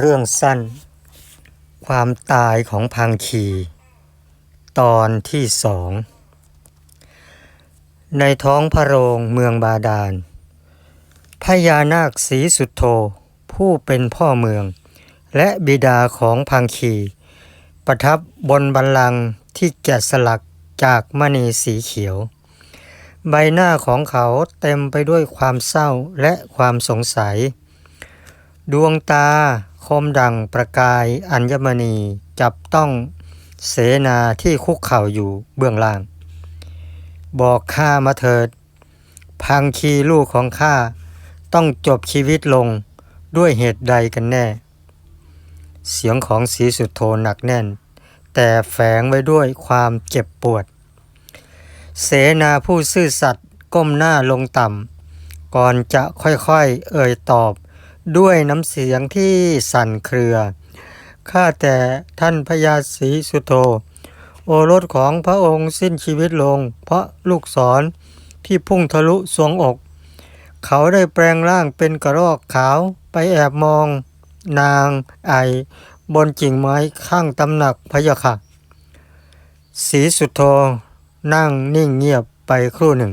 เรื่องสั้น ความตายของพังคี ตอนที่สอง ในท้องพระโรงเมืองบาดาล พญานาคสีสุดโท ผู้เป็นพ่อเมือง และบิดาของพังคี ประทับบนบัลลังที่แกะสลักจากมณีสีเขียว ใบหน้าของเขาเต็มไปด้วยความเศร้าและความสงสัยดวงตา คมดังประกายอัญมณีจับต้องเสนาที่คุกเข่าอยู่เบื้องล่าง บอกข้ามาเถิด พังคีลูกของข้าต้องจบชีวิตลงด้วยเหตุใดกันแน่ เสียงของสีสุดโทหนักแน่น แต่แฝงไว้ด้วยความเจ็บปวด เสนาผู้ซื่อสัตย์ก้มหน้าลงต่ำก่อนจะค่อยๆเอ่ยตอบ ด้วยน้ำเสียงที่สั่นเครือ ข้าแต่ท่านพญาศรีสุโธ โอรสของพระองค์สิ้นชีวิตลง เพราะลูกศรที่พุ่งทะลุสวงอก เขาได้แปลงร่างเป็นกระรอกขาวไปแอบมอง นางไอบนกิ่งไม้ข้างตำหนักพยะค่ะศรีสุโธนั่งนิ่งเงียบไปครู่หนึ่ง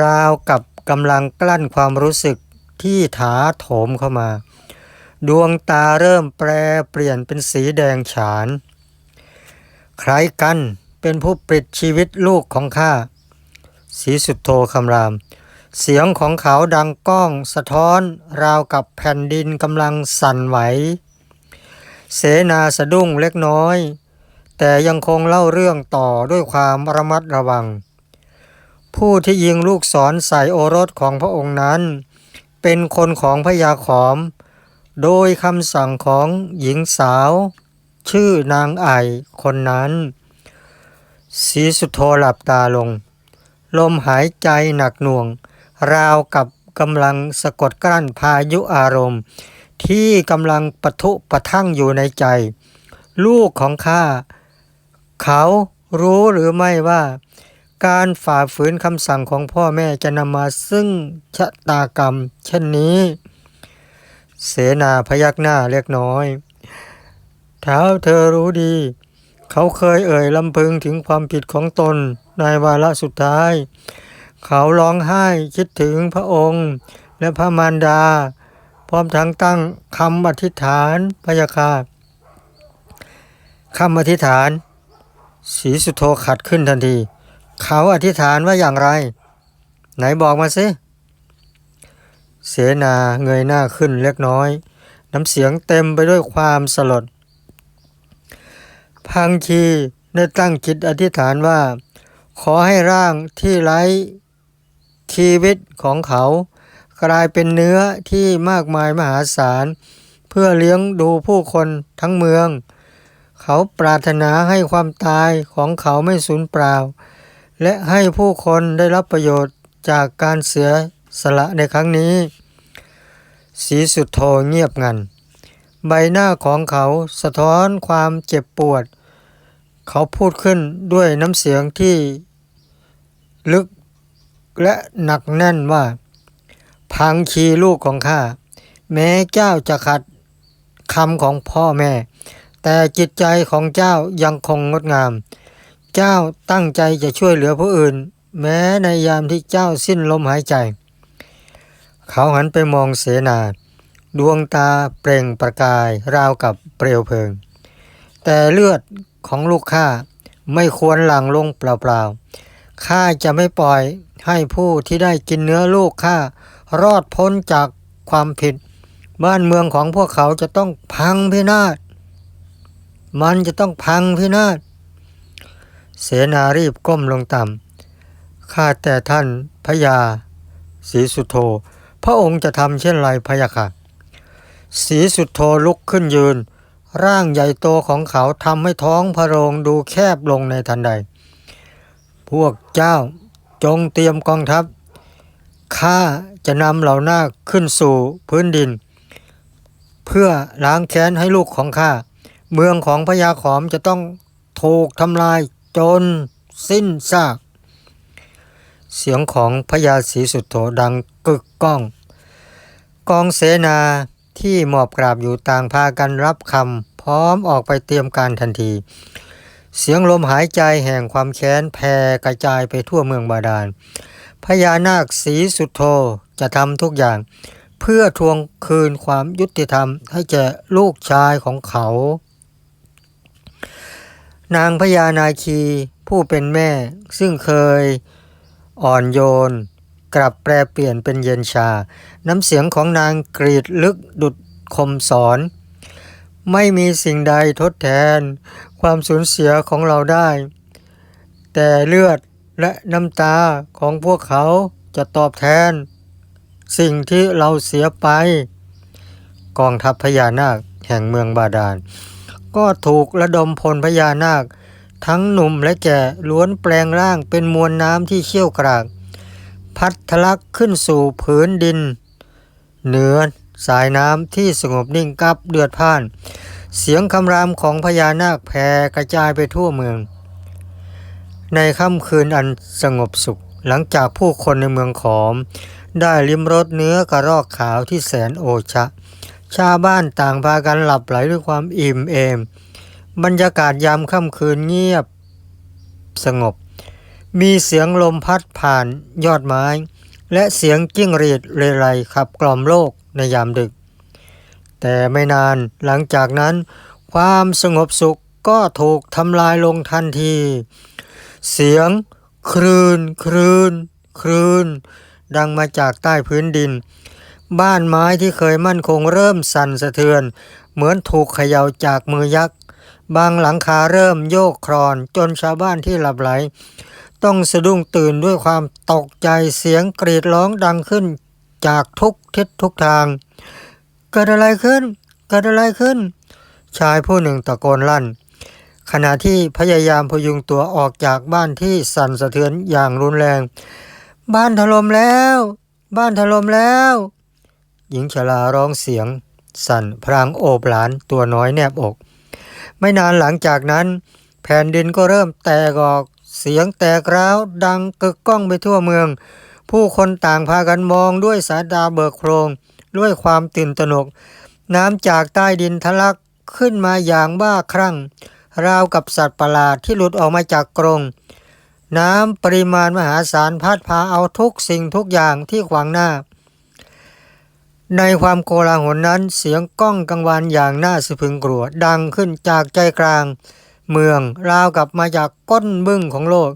ราวกับกำลังกลั้นความรู้สึก ที่ถาโถมเข้ามา ดวงตาเริ่มแปรเปลี่ยนเป็นสีแดงฉาน ใครกันเป็นผู้ปลิดชีวิตลูกของข้าสีสุดโทคำราม เสียงของเขาดังก้องสะท้อนราวกับแผ่นดินกำลังสั่นไหว เสนาสะดุ้งเล็กน้อย แต่ยังคงเล่าเรื่องต่อด้วยความระมัดระวัง ผู้ที่ยิงลูกศรใส่โอรสของพระองค์นั้น เป็นคนของพญาขอม โดยคำสั่งของหญิงสาว ชื่อนางไอคนนั้น สีสุโธหลับตาลง ลมหายใจหนักหน่วง ราวกับกำลังสะกดกลั้นพายุอารมณ์ ที่กำลังปะทุปะทั่งอยู่ในใจ ลูกของข้า เขารู้หรือไม่ว่า การฝ่าฝืนคำสั่งของพ่อแม่จะนำมาซึ่งชะตากรรม เช่นนี้ เสนาพยักหน้าเล็กน้อยเท้าเธอรู้ดี เขาเคยเอ่ยลำพึงถึงความผิดของตนในวาระสุดท้าย เขาร้องไห้คิดถึงพระองค์ และพระมารดา พร้อมทั้งตั้งคำอธิษฐานพยาคาคำอธิษฐาน สีสุโธขัดขึ้นทันที เขาอธิษฐานว่าอย่างไร ไหนบอกมาสิเสนาเงยหน้าขึ้นเล็กน้อย น้ำเสียงเต็มไปด้วยความสลด พังคีได้ตั้งจิตอธิษฐานว่า ขอให้ร่างที่ไร้ชีวิตของเขา กลายเป็นเนื้อที่มากมายมหาศาล เพื่อเลี้ยงดูผู้คนทั้งเมือง เขาปรารถนาให้ความตายของเขาไม่สูญเปล่า และให้ผู้คนได้รับประโยชน์จากการเสียสละในครั้งนี้ สีสุดโทเงียบงัน ใบหน้าของเขาสะท้อนความเจ็บปวด เขาพูดขึ้นด้วยน้ำเสียงที่ลึกและหนักแน่นว่า พังคีลูกของข้า แม้เจ้าจะขัดคำของพ่อแม่ แต่จิตใจของเจ้ายังคงงดงาม เจ้าตั้งใจจะช่วยเหลือผู้อื่น แม้ในยามที่เจ้าสิ้นลมหายใจ เขาหันไปมองเสนา ดวงตาเปล่งประกายราวกับเปลวเพลิง แต่เลือดของลูกข้าไม่ควรหลั่งลงเปล่าๆข้าจะไม่ปล่อยให้ผู้ที่ได้กินเนื้อลูกข้ารอดพ้นจากความผิด บ้านเมืองของพวกเขาจะต้องพังพินาศมันจะต้องพังพินาศ เสนารีบก้มลงต่ำ ข้าแต่ท่านพญาศรีสุโธ พระองค์จะทำเช่นไรพะยะค่ะศรีสุโธลุกขึ้นยืน ร่างใหญ่โตของเขาทำให้ท้องพระโรงดูแคบลงในทันใด พวกเจ้าจงเตรียมกองทัพ ข้าจะนำเหล่านาคขึ้นสู่พื้นดิน เพื่อล้างแค้นให้ลูกของข้า เมืองของพญาขอมจะต้องถูกทำลาย จนสิ้นซาก เสียงของพญาศรีสุโธดังกึกก้อง กองเสนาที่หมอบกราบอยู่ต่างพากันรับคำพร้อมออกไปเตรียมการทันที เสียงลมหายใจแห่งความแค้นแผ่กระจายไปทั่วเมืองบาดาลพญานาคสีสุดโทจะทำทุกอย่าง เพื่อทวงคืนความยุติธรรมให้แก่ลูกชายของเขา นางพญานาคีผู้เป็นแม่ซึ่งเคยอ่อนโยน กลับแปลเปลี่ยนเป็นเย็นชา น้ำเสียงของนางกรีดลึกดุดคมสอน ไม่มีสิ่งใดทดแทนความสูญเสียของเราได้ แต่เลือดและน้ำตาของพวกเขาจะตอบแทน สิ่งที่เราเสียไป กองทัพพญานาคแห่งเมืองบาดาล ก็ถูกระดมพลพญานาค ทั้งหนุ่มและแก่ล้วนแปลงร่างเป็นมวลน้ำที่เชี่ยวกราก พัดทะลักขึ้นสู่ผืนดิน เหนือสายน้ำที่สงบนิ่งกับเดือดพ่าน เสียงคำรามของพญานาคแผ่กระจายไปทั่วเมือง ในค่ำคืนอันสงบสุขหลังจากผู้คนในเมืองขอม ได้ลิ้มรสเนื้อกระรอกขาวที่แสนโอชะ ชาวบ้านต่างพากันหลับไหลด้วยความอิ่มเอม บรรยากาศยามค่ำคืนเงียบสงบ มีเสียงลมพัดผ่านยอดไม้ และเสียงจิ้งหรีดเรไรขับกล่อมโลกในยามดึก แต่ไม่นานหลังจากนั้น ความสงบสุขก็ถูกทำลายลงทันที เสียงครืนครืนครืน ดังมาจากใต้พื้นดิน บ้านไม้ที่เคยมั่นคงเริ่มสั่นสะเทือน เหมือนถูกเขย่าจากมือยักษ์ บางหลังคาเริ่มโยกครอนจนชาวบ้านที่หลับไหล ต้องสะดุ้งตื่นด้วยความตกใจเสียงกรีดร้องดังขึ้นจากทุกทิศทุกทาง เกิดอะไรขึ้น เกิดอะไรขึ้น ชายผู้หนึ่งตะโกนลั่น ขณะที่พยายามพยุงตัวออกจากบ้านที่สั่นสะเทือนอย่างรุนแรง บ้านถล่มแล้ว บ้านถล่มแล้ว หญิงชราร้องเสียง สั่นพรางโอบหลานตัวน้อยแนบอก ไม่นานหลังจากนั้น แผ่นดินก็เริ่มแตกออกเสียงแตกร้าวดังกึกก้องไปทั่วเมือง ผู้คนต่างพากันมองด้วยสายตาเบิกโพรงด้วยความตื่นตระหนก น้ำจากใต้ดินทะลักขึ้นมาอย่างบ้าคลั่ง ราวกับสัตว์ประหลาดที่หลุดออกมาจากกรง น้ำปริมาณมหาศาลพัดพาเอาทุกสิ่งทุกอย่างที่ขวางหน้า ในความโกลาหลนั้นเสียงก้องกังวานอย่างน่าสะพรึงกลัวดังขึ้นจากใจกลาง เมืองราวกับมาจากก้นบึ้งของโลก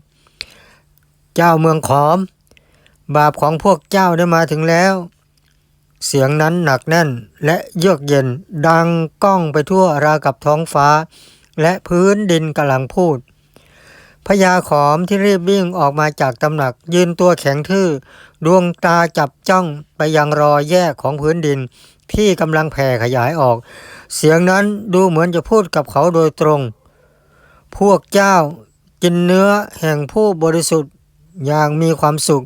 เจ้าเมืองขอม บาปของพวกเจ้าได้มาถึงแล้ว เสียงนั้นหนักแน่นและเยือกเย็นดังก้องไปทั่วราวกับท้องฟ้า และพื้นดินกำลังพูด พญาขอมที่รีบวิ่งออกมาจากตำหนัก ยืนตัวแข็งทื่อ ดวงตาจับจ้องไปยังรอยแยกของพื้นดิน ที่กำลังแผ่ขยายออก เสียงนั้นดูเหมือนจะพูดกับเขาโดยตรง พวกเจ้ากินเนื้อแห่งผู้บริสุทธิ์อย่างมีความสุข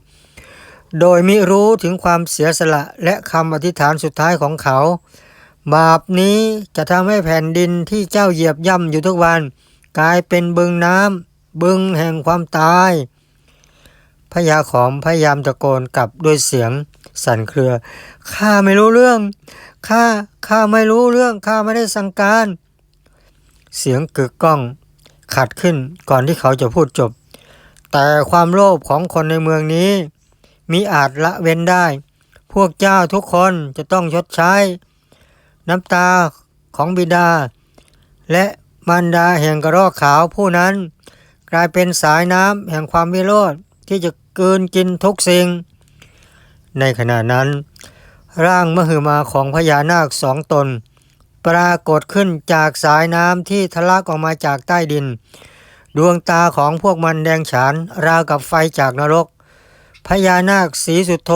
โดยมิรู้ถึงความเสียสละและคำอธิษฐานสุดท้ายของเขา บาปนี้จะทำให้แผ่นดินที่เจ้าเหยียบย่ำอยู่ทุกวัน กลายเป็นบึงน้ำ บึงแห่งความตาย พญาขอมพยายามตะโกนกลับด้วยเสียงสั่นเครือ ข้าไม่รู้เรื่อง ข้า ข้าไม่รู้เรื่อง ข้าไม่ได้สั่งการ เสียงกึกก้องขัดขึ้นก่อนที่เขาจะพูดจบ แต่ความโลภของคนในเมืองนี้ มีอาจละเว้นได้ พวกเจ้าทุกคนจะต้องชดใช้ น้ำตาของบิดา และมารดาแห่งกระรอกขาวผู้นั้น กลายเป็นสายน้ำแห่งความวิโรธที่จะเกินกินทุกสิ่ง ในขณะนั้น ร่างมหึมาของพญานาคสองตน ปรากฏขึ้นจากสายน้ำที่ทะลักออกมาจากใต้ดิน ดวงตาของพวกมันแดงฉานราวกับไฟจากนรก พญานาคสีสุดโท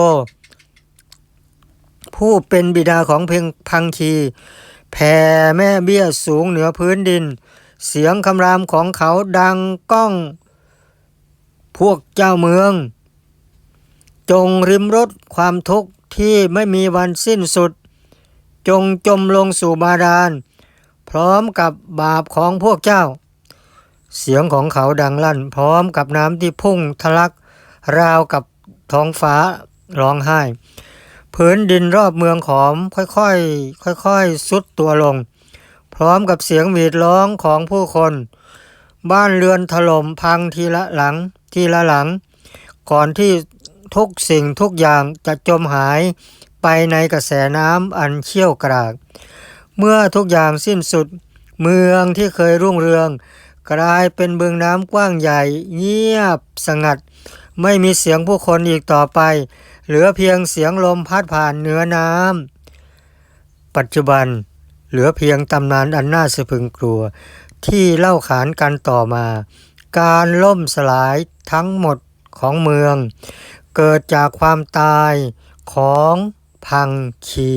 ผู้เป็นบิดาของเพียงพังคีแผ่แม่เบี้ยสูงเหนือพื้นดิน เสียงคำรามของเขาดังก้อง พวกเจ้าเมือง จงริมรถความทุกข์ที่ไม่มีวันสิ้นสุด จงจมลงสู่บาดาล พร้อมกับบาปของพวกเจ้า เสียงของเขาดังลั่น พร้อมกับน้ำที่พุ่งทะลัก ราวกับท้องฟ้าร้องไห้ พื้นดินรอบเมืองขอมค่อยๆค่อยๆสุดตัวลง พร้อมกับเสียงหวีดร้องของผู้คน บ้านเรือนถล่มพังทีละหลังทีละหลัง ก่อนที่ทุกสิ่งทุกอย่างจะจมหายไปในกระแสน้ำอันเชี่ยวกราก เมื่อทุกอย่างสิ้นสุด เมืองที่เคยรุ่งเรือง กลายเป็นบึงน้ำกว้างใหญ่ เงียบสงัด ไม่มีเสียงผู้คนอีกต่อไป เหลือเพียงเสียงลมพัดผ่านเนื้อน้ำปัจจุบัน เหลือเพียงตำนานอันน่าสะพรึงกลัว ที่เล่าขานกันต่อมา การล่มสลายทั้งหมดของเมือง เกิดจากความตายของพังคี